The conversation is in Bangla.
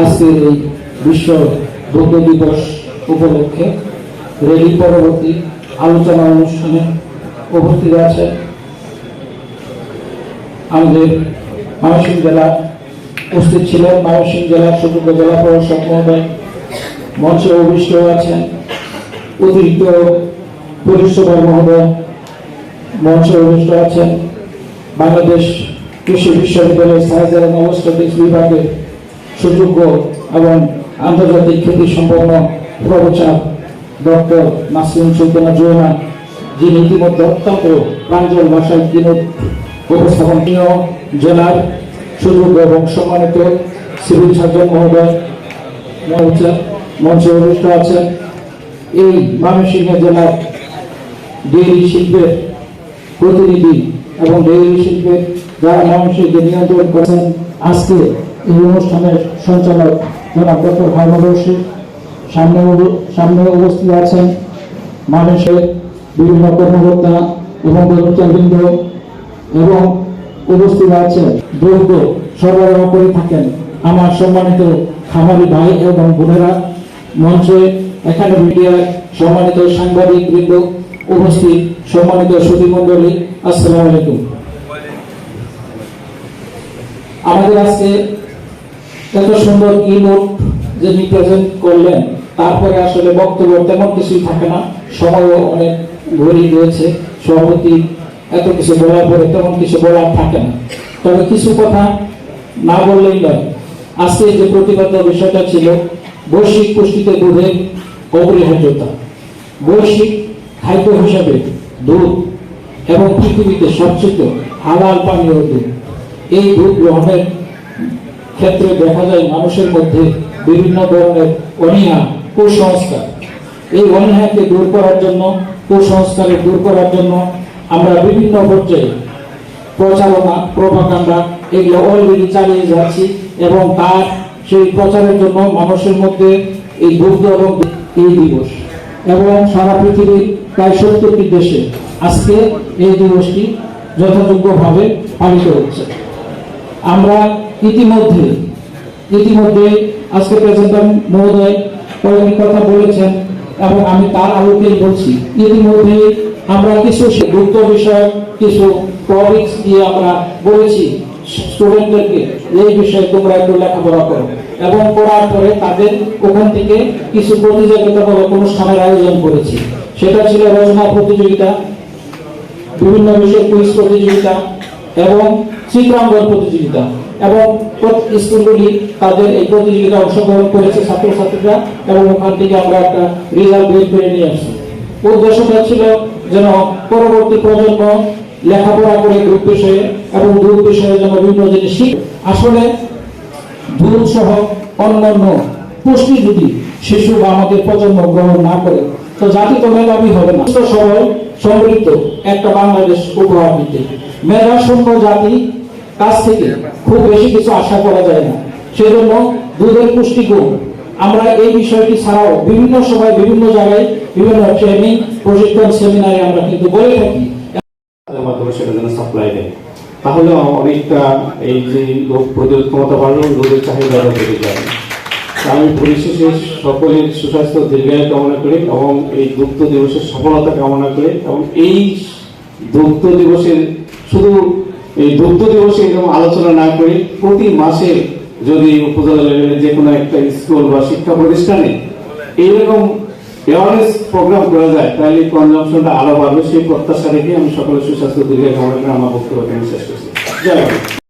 আজকের এই বিশ্ব দুগ্ধ দিবস উপলক্ষে রেলি পরবর্তী আলোচনা অনুষ্ঠানে উপস্থিত আছে আমাদের ময়মনসিংহ জেলা উপস্থিত ছিলেন। ময়মনসিংহ জেলার সুযোগ্য জেলা প্রশাসক মহোদয়, মঞ্চে অভিষ্ট আছেন। অতিরিক্ত পরিষেবা মহোদয় মঞ্চে অভিষ্ট আছেন। বাংলাদেশ কৃষি বিশ্ববিদ্যালয়ের সায়েন্স এবং অবস্ট্যাটিক্স বিভাগের সুযোগ্য এবং আন্তর্জাতিক খ্যাতি সম্পন্ন প্রফেসর ডক্টর নাসিম সুলতানা জোহা যিনি ইতিমধ্যে অত্যন্ত প্রাঞ্জল ভাষায় তিনি উপস্থাপনীয় জেলার সুযোগ্য এবং সম্মানিত সিভিল সার্জন মহোদয় মঞ্চে অনুষ্ঠিত আছেন। এই ময়মনসিংহ জেলার ডেইরি শিল্পের প্রতিনিধি এবং ডেইরি শিল্পের যারা ময়মনসিংহকে নিয়ন্ত্রণ করেছেন, আজকে এই অনুষ্ঠানের সঞ্চালক জনাব ডক্টর রশিদ। সামনে সামনে উপস্থিত আছেন মানুষের বিভিন্ন কর্মকর্তা এবং কর্মচারীবৃন্দ এবং উপস্থিত আছেন দ্রব্য সরবরাহ করে থাকেন আমার সম্মানিত খামারি ভাই এবং বোনেরা, মঞ্চে এখানে মিডিয়ার সম্মানিত সাংবাদিক বৃন্দ উপস্থিত, সম্মানিত সুধী মন্ডলী আসসালামু আলাইকুম। আমাদের আজকে এত সুন্দর কি নোট যিনি প্রেজেন্ট করলেন, তারপরে আসলে বক্তব্য তেমন কিছুই থাকে না, সময়ও অনেক ঘড়ি রয়েছে, সভাপতি এত কিছু বলার পরে তেমন কিছু বলার থাকে না। তবে কিছু কথা না বললেই নয়, আজকে যে প্রতিবাদ্য বিষয়টা ছিল, বৈশ্বিক পুষ্টিতে দুধের অপরিহার্যতা বৈশ্বিক খাদ্য হিসাবে দুধ এবং পৃথিবীতে সবচেয়ে হালাল পানীয় দুধ, এই দুধ গ্রহণের ক্ষেত্রে দেখা যায় মানুষের মধ্যে বিভিন্ন ধরনের অনীহা, কুসংস্কার। এই অনীহাকে দূর করার জন্য, কুসংস্কারে দূর করার জন্য আমরা বিভিন্ন পর্যায়ে প্রচারণা, প্রভাকাণ্ডা এগুলো অলরেডি চালিয়ে যাচ্ছি এবং তার সেই প্রচারের জন্য মানুষের মধ্যে এই দুগ্ধ এবং এই দিবস। এবং সারা পৃথিবীর প্রায় সত্তরটি দেশে আজকে এই দিবসটি যথাযোগ্যভাবে পালিত হচ্ছে। আমরা ইতিমধ্যে ইতিমধ্যে আজকে প্রেসিডেন্ট মহোদয় কয়েকটি কথা বলেছেন এবং আমি তার আলোকেই বলছি। ইতিমধ্যে আমরা কিছু গুরুত্ব বিষয়, কিছু টপিকস দিয়ে আমরা বলেছি স্টুডেন্টদেরকে এই বিষয়ে তোমরা একটু লেখাপড়া করো। এবং পড়ার পরে তাদের ওখান থেকে কিছু প্রতিযোগিতা প্রতিযোগিতামূলক অনুষ্ঠানের আয়োজন করেছি। সেটা ছিল রচনা প্রতিযোগিতা, বিভিন্ন বিষয়ে কুইজ প্রতিযোগিতা এবং চিত্রাঙ্কন প্রতিযোগিতা। এবং স্কুলগুলি তাদের এই প্রতিযোগিতা অংশগ্রহণ করেছে ছাত্রছাত্রীরা এবং ওখান থেকে আমরা একটা রেজাল্ট বের করে নিয়ে আসছি। উদ্দেশ্যটা ছিল যেন পরবর্তী প্রজন্ম লেখাপড়া করে গ্রুপ বিষয়ে এবং গ্রুপ বিষয়ে যেন বিভিন্ন জিনিস শিখ। আসলে দুধ সহ অন্যান্য পুষ্টি যদি শিশু বা আমাদের প্রজন্ম গ্রহণ না করে, তো জাতি তো মেধাবী হবে না। সবল, সমৃদ্ধ একটা বাংলাদেশ উপহার দিতে। মেধা শূন্য জাতি কাছ থেকে খুব বেশি কিছু আশা করা যায় না। সেজন্য দুধের পুষ্টিগুণ আমরা এই বিষয়টি ছাড়াও বিভিন্ন সময় বিভিন্ন জায়গায় বিভিন্ন ট্রেনিং প্রশিক্ষণ সেমিনারে আমরা কিন্তু বলে থাকি। মাধ্যমে সেটা যেন সাপ্লাই দেয়। তাহলে অনেকটা এই যে রোগ প্রতিরোধ ক্ষমতা বাড়লো, রোগের চাহিদা বেড়ে যাবে আমি পরিশেষে সকলের সুস্বাস্থ্য দীর্ঘায়ু কামনা করি এবং এই দুগ্ধ দিবসের সফলতা কামনা করি এবং এই দুগ্ধ দিবসের শুধু এই দুগ্ধ দিবসে এরকম আলোচনা না করি প্রতি মাসে যদি উপজেলা লেভেলে যে কোনো একটা স্কুল বা শিক্ষা প্রতিষ্ঠানে এইরকম অ্যাওয়ারনেস প্রোগ্রাম করা যায়, তাহলে কনজামশনটা আরও বাড়বে সেই প্রত্যাশা রেখে আমি সকলের সুস্বাস্থ্য দীর্ঘ কামনা করে আমার বক্তব্য শেষ করছি জয়।